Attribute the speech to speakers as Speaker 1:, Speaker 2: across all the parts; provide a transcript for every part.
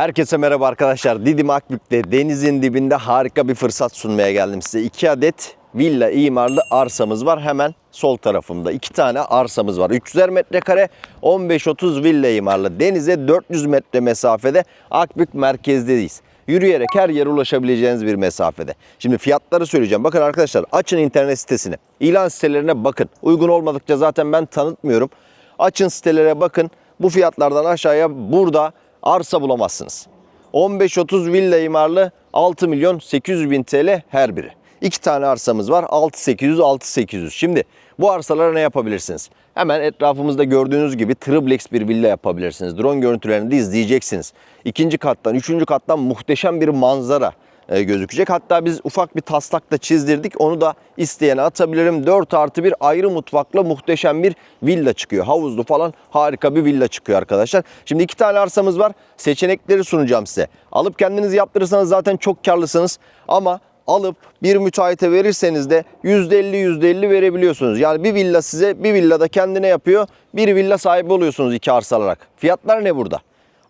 Speaker 1: Herkese merhaba arkadaşlar. Didim Akbük'te denizin dibinde harika bir fırsat sunmaya geldim size. 2 adet villa imarlı arsamız var hemen sol tarafımda. 2 tane arsamız var. 300'er metrekare 15-30 villa imarlı. Denize 400 metre mesafede Akbük merkezdeyiz. Yürüyerek her yere ulaşabileceğiniz bir mesafede. Şimdi fiyatları söyleyeceğim. Bakın arkadaşlar açın internet sitesini. İlan sitelerine bakın. Uygun olmadıkça zaten ben tanıtmıyorum. Açın sitelere bakın. Bu fiyatlardan aşağıya burada arsa bulamazsınız. 15-30 villa imarlı 6 milyon 800 bin TL her biri. İki tane arsamız var 6800 6800. Şimdi bu arsalara ne yapabilirsiniz? Hemen etrafımızda gördüğünüz gibi triplex bir villa yapabilirsiniz. Drone görüntülerini de izleyeceksiniz. İkinci kattan, üçüncü kattan muhteşem bir manzara gözükecek. Hatta biz ufak bir taslak da çizdirdik. Onu da isteyene atabilirim. 4 artı bir ayrı mutfakla muhteşem bir villa çıkıyor. Havuzlu falan harika bir villa çıkıyor arkadaşlar. Şimdi iki tane arsamız var. Seçenekleri sunacağım size. Alıp kendiniz yaptırırsanız zaten çok karlısınız. Ama alıp bir müteahhite verirseniz de %50 %50 verebiliyorsunuz. Yani bir villa size bir villa da kendine yapıyor. Bir villa sahibi oluyorsunuz iki arsa alarak. Fiyatlar ne burada?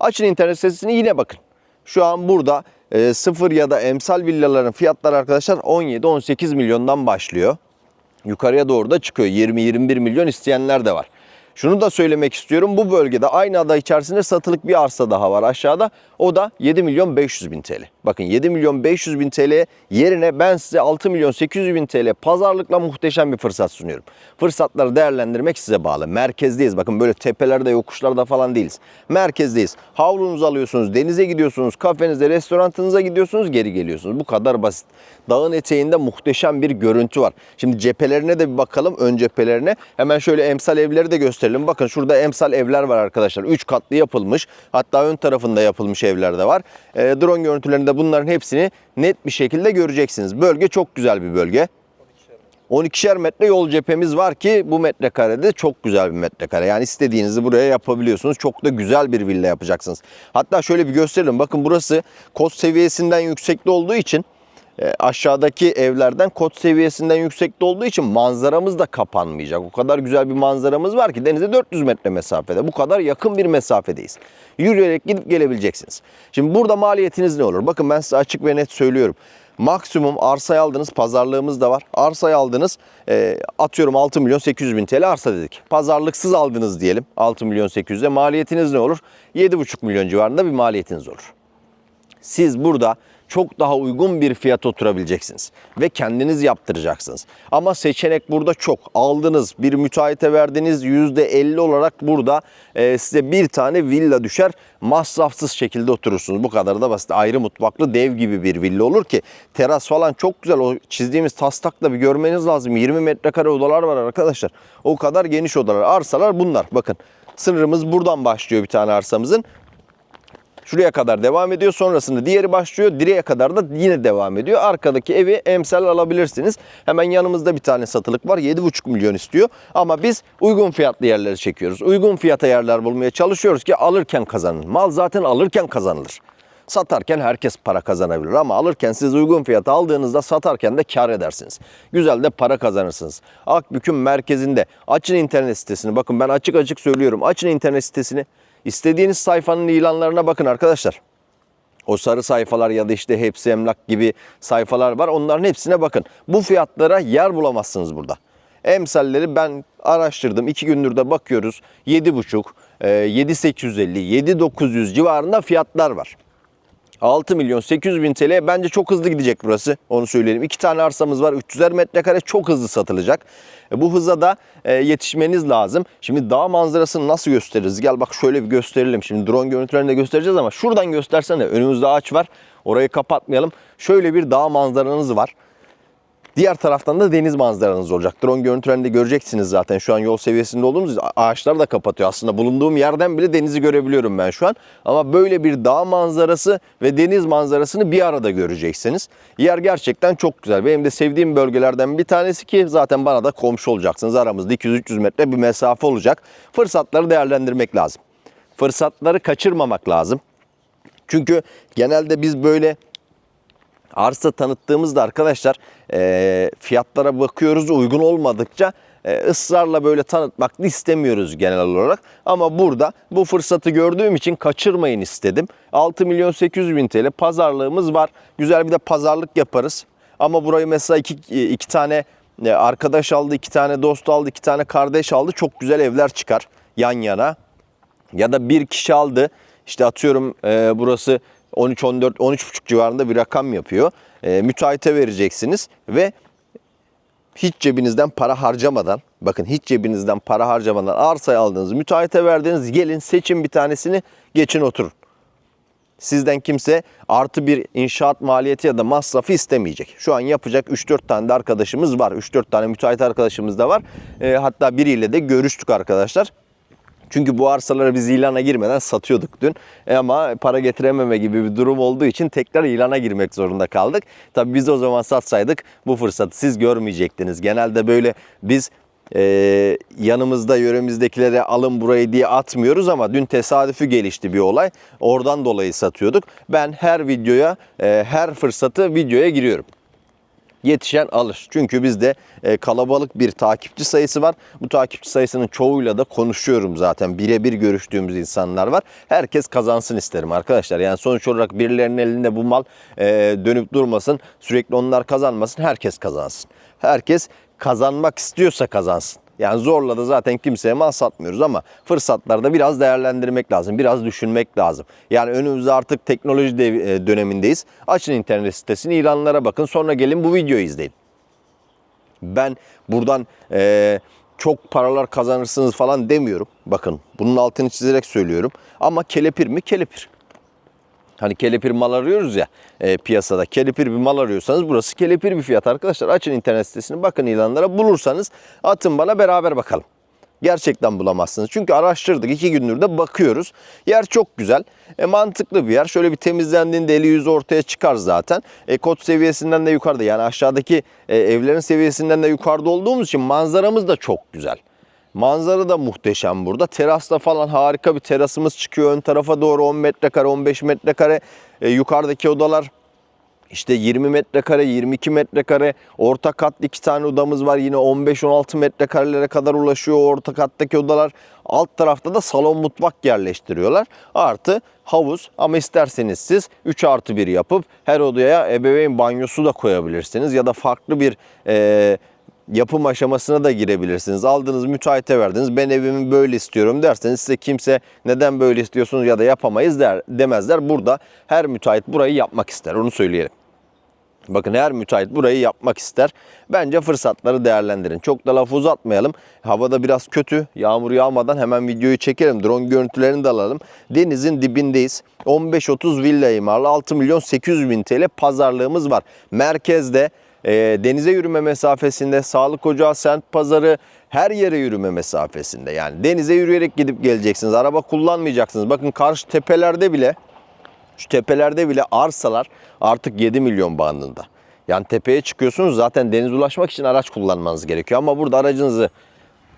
Speaker 1: Açın internet sitesini yine bakın. Şu an burada e, sıfır ya da emsal villaların fiyatları arkadaşlar 17-18 milyondan başlıyor. Yukarıya doğru da çıkıyor. 20-21 milyon isteyenler de var. Şunu da söylemek istiyorum. Bu bölgede aynı ada içerisinde satılık bir arsa daha var aşağıda. O da 7 milyon 500 bin TL. Bakın 7 milyon 500 bin TL yerine ben size 6 milyon 800 bin TL pazarlıkla muhteşem bir fırsat sunuyorum. Fırsatları değerlendirmek size bağlı. Merkezdeyiz. Bakın böyle tepelerde yokuşlarda falan değiliz. Merkezdeyiz. Havlunuzu alıyorsunuz, denize gidiyorsunuz, kafenize, restoranınıza gidiyorsunuz, geri geliyorsunuz. Bu kadar basit. Dağın eteğinde muhteşem bir görüntü var. Şimdi cephelerine de bir bakalım, ön cephelerine. Hemen şöyle emsal evleri de gösterelim. Bakın şurada emsal evler var arkadaşlar. 3 katlı yapılmış. Hatta ön tarafında yapılmış evler de var. E, drone görüntülerinde bunların hepsini net bir şekilde göreceksiniz. Bölge çok güzel bir bölge. 12'şer metre yol cephemiz var ki bu metrekarede çok güzel bir metrekare. Yani istediğinizi buraya yapabiliyorsunuz. Çok da güzel bir villa yapacaksınız. Hatta şöyle bir gösterelim. Bakın burası kod seviyesinden yüksekte olduğu için aşağıdaki evlerden kod seviyesinden yüksekte olduğu için manzaramız da kapanmayacak. O kadar güzel bir manzaramız var ki denize 400 metre mesafede. Bu kadar yakın bir mesafedeyiz. Yürüyerek gidip gelebileceksiniz. Şimdi burada maliyetiniz ne olur? Bakın ben size açık ve net söylüyorum. Maksimum arsayı aldınız, pazarlığımız da var. Arsayı aldınız, e, atıyorum 6 milyon 800 bin TL arsa dedik. Pazarlıksız aldınız diyelim 6 milyon 800'e. Maliyetiniz ne olur? 7,5 milyon civarında bir maliyetiniz olur siz burada çok daha uygun bir fiyat oturabileceksiniz ve kendiniz yaptıracaksınız. Ama seçenek burada çok. Aldınız, bir müteahhite verdiniz %50 olarak burada e, size bir tane villa düşer. Masrafsız şekilde oturursunuz. Bu kadar da basit. Ayrı mutfaklı dev gibi bir villa olur ki teras falan çok güzel. O çizdiğimiz taslakla bir görmeniz lazım. 20 metrekare odalar var arkadaşlar. O kadar geniş odalar. Arsalar bunlar. Bakın sınırımız buradan başlıyor bir tane arsamızın. Şuraya kadar devam ediyor. Sonrasında diğeri başlıyor. Direğe kadar da yine devam ediyor. Arkadaki evi emsal alabilirsiniz. Hemen yanımızda bir tane satılık var. 7,5 milyon istiyor. Ama biz uygun fiyatlı yerleri çekiyoruz. Uygun fiyata yerler bulmaya çalışıyoruz ki alırken kazanın. Mal zaten alırken kazanılır. Satarken herkes para kazanabilir ama alırken siz uygun fiyata aldığınızda satarken de kar edersiniz. Güzel de para kazanırsınız. Akbük'ün merkezinde açın internet sitesini. Bakın ben açık açık söylüyorum. Açın internet sitesini. İstediğiniz sayfanın ilanlarına bakın arkadaşlar. O sarı sayfalar ya da işte hepsi emlak gibi sayfalar var. Onların hepsine bakın. Bu fiyatlara yer bulamazsınız burada. Emsalleri ben araştırdım. iki gündür de bakıyoruz. 7,5, e, 7,850, 7,900 civarında fiyatlar var. 6 milyon 800 bin TL bence çok hızlı gidecek burası. Onu söyleyelim. İki tane arsamız var. 300'er metrekare çok hızlı satılacak. E, bu hıza da e, yetişmeniz lazım. Şimdi dağ manzarasını nasıl gösteririz? Gel bak şöyle bir gösterelim. Şimdi drone görüntülerini de göstereceğiz ama şuradan göstersene. Önümüzde ağaç var. Orayı kapatmayalım. Şöyle bir dağ manzaranız var. Diğer taraftan da deniz manzaranız olacak. Drone görüntülerinde göreceksiniz zaten. Şu an yol seviyesinde olduğumuz ağaçlar da kapatıyor. Aslında bulunduğum yerden bile denizi görebiliyorum ben şu an. Ama böyle bir dağ manzarası ve deniz manzarasını bir arada göreceksiniz. Yer gerçekten çok güzel. Benim de sevdiğim bölgelerden bir tanesi ki zaten bana da komşu olacaksınız. Aramızda 200-300 metre bir mesafe olacak. Fırsatları değerlendirmek lazım. Fırsatları kaçırmamak lazım. Çünkü genelde biz böyle arsa tanıttığımızda arkadaşlar e, fiyatlara bakıyoruz uygun olmadıkça e, ısrarla böyle tanıtmak istemiyoruz genel olarak. Ama burada bu fırsatı gördüğüm için kaçırmayın istedim. 6 milyon 800 bin TL pazarlığımız var. Güzel bir de pazarlık yaparız. Ama burayı mesela iki, iki tane arkadaş aldı, iki tane dost aldı, iki tane kardeş aldı. Çok güzel evler çıkar yan yana. Ya da bir kişi aldı. İşte atıyorum e, burası 13 14 13,5 civarında bir rakam yapıyor. E, müteahhite vereceksiniz ve hiç cebinizden para harcamadan, bakın hiç cebinizden para harcamadan arsayı aldınız, müteahhite verdiniz, gelin seçin bir tanesini, geçin oturun. Sizden kimse artı bir inşaat maliyeti ya da masrafı istemeyecek. Şu an yapacak 3-4 tane de arkadaşımız var. 3-4 tane müteahhit arkadaşımız da var. E, hatta biriyle de görüştük arkadaşlar. Çünkü bu arsaları biz ilana girmeden satıyorduk dün. E ama para getirememe gibi bir durum olduğu için tekrar ilana girmek zorunda kaldık. Tabii biz o zaman satsaydık bu fırsatı siz görmeyecektiniz. Genelde böyle biz e, yanımızda yöremizdekilere alın burayı diye atmıyoruz ama dün tesadüfü gelişti bir olay. Oradan dolayı satıyorduk. Ben her videoya, e, her fırsatı videoya giriyorum yetişen alır. Çünkü bizde e, kalabalık bir takipçi sayısı var. Bu takipçi sayısının çoğuyla da konuşuyorum zaten. Birebir görüştüğümüz insanlar var. Herkes kazansın isterim arkadaşlar. Yani sonuç olarak birilerinin elinde bu mal e, dönüp durmasın. Sürekli onlar kazanmasın. Herkes kazansın. Herkes kazanmak istiyorsa kazansın. Yani zorla da zaten kimseye mal satmıyoruz ama fırsatlarda biraz değerlendirmek lazım. Biraz düşünmek lazım. Yani önümüzde artık teknoloji e, dönemindeyiz. Açın internet sitesini ilanlara bakın sonra gelin bu videoyu izleyin. Ben buradan e, çok paralar kazanırsınız falan demiyorum. Bakın bunun altını çizerek söylüyorum. Ama kelepir mi? Kelepir. Hani kelepir mal arıyoruz ya e, piyasada. Kelepir bir mal arıyorsanız burası kelepir bir fiyat arkadaşlar. Açın internet sitesini bakın ilanlara bulursanız atın bana beraber bakalım. Gerçekten bulamazsınız. Çünkü araştırdık. iki gündür de bakıyoruz. Yer çok güzel. E, mantıklı bir yer. Şöyle bir temizlendiğinde eli yüzü ortaya çıkar zaten. E, kod seviyesinden de yukarıda. Yani aşağıdaki e, evlerin seviyesinden de yukarıda olduğumuz için manzaramız da çok güzel. Manzara da muhteşem burada. Terasta falan harika bir terasımız çıkıyor. Ön tarafa doğru 10 metrekare, 15 metrekare. E, yukarıdaki odalar işte 20 metrekare, 22 metrekare, orta katlı iki tane odamız var. Yine 15-16 metrekarelere kadar ulaşıyor orta kattaki odalar. Alt tarafta da salon mutfak yerleştiriyorlar. Artı havuz ama isterseniz siz 3 artı 1 yapıp her odaya ebeveyn banyosu da koyabilirsiniz. Ya da farklı bir e, yapım aşamasına da girebilirsiniz. Aldığınız müteahhite verdiniz. Ben evimi böyle istiyorum derseniz size kimse neden böyle istiyorsunuz ya da yapamayız der, demezler. Burada her müteahhit burayı yapmak ister. Onu söyleyelim. Bakın her müteahhit burayı yapmak ister. Bence fırsatları değerlendirin. Çok da laf uzatmayalım. Havada biraz kötü. Yağmur yağmadan hemen videoyu çekelim. Drone görüntülerini de alalım. Denizin dibindeyiz. 15-30 villa imarlı 6 milyon 800 bin TL pazarlığımız var. Merkezde e, denize yürüme mesafesinde sağlık ocağı, sent pazarı her yere yürüme mesafesinde. Yani denize yürüyerek gidip geleceksiniz. Araba kullanmayacaksınız. Bakın karşı tepelerde bile şu tepelerde bile arsalar artık 7 milyon bandında. Yani tepeye çıkıyorsunuz zaten denize ulaşmak için araç kullanmanız gerekiyor. Ama burada aracınızı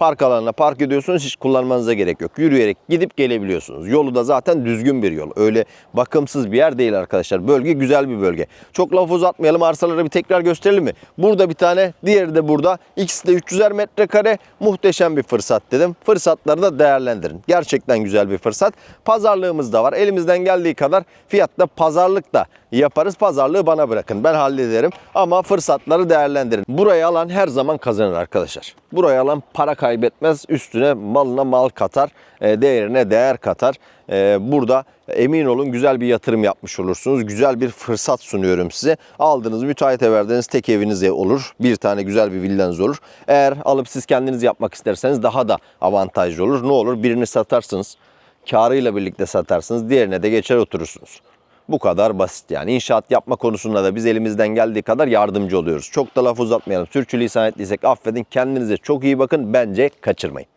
Speaker 1: park alanına park ediyorsunuz hiç kullanmanıza gerek yok. Yürüyerek gidip gelebiliyorsunuz. Yolu da zaten düzgün bir yol. Öyle bakımsız bir yer değil arkadaşlar. Bölge güzel bir bölge. Çok laf uzatmayalım arsaları bir tekrar gösterelim mi? Burada bir tane diğeri de burada. İkisi de 300'er metrekare muhteşem bir fırsat dedim. Fırsatları da değerlendirin. Gerçekten güzel bir fırsat. Pazarlığımız da var. Elimizden geldiği kadar fiyatta pazarlık da yaparız. Pazarlığı bana bırakın. Ben hallederim. Ama fırsatları değerlendirin. Burayı alan her zaman kazanır arkadaşlar. Burayı alan para kaybetmez. Üstüne malına mal katar. e, Değerine değer katar. E, Burada emin olun güzel bir yatırım yapmış olursunuz. Güzel bir fırsat sunuyorum size. Aldığınız müteahhite verdiğiniz tek eviniz olur. Bir tane güzel bir villanız olur. Eğer alıp siz kendiniz yapmak isterseniz daha da avantajlı olur. Ne olur birini satarsınız. Karıyla birlikte satarsınız. Diğerine de geçer oturursunuz. Bu kadar basit yani. İnşaat yapma konusunda da biz elimizden geldiği kadar yardımcı oluyoruz. Çok da laf uzatmayalım. Sürçülisan ettiysek affedin. Kendinize çok iyi bakın. Bence kaçırmayın.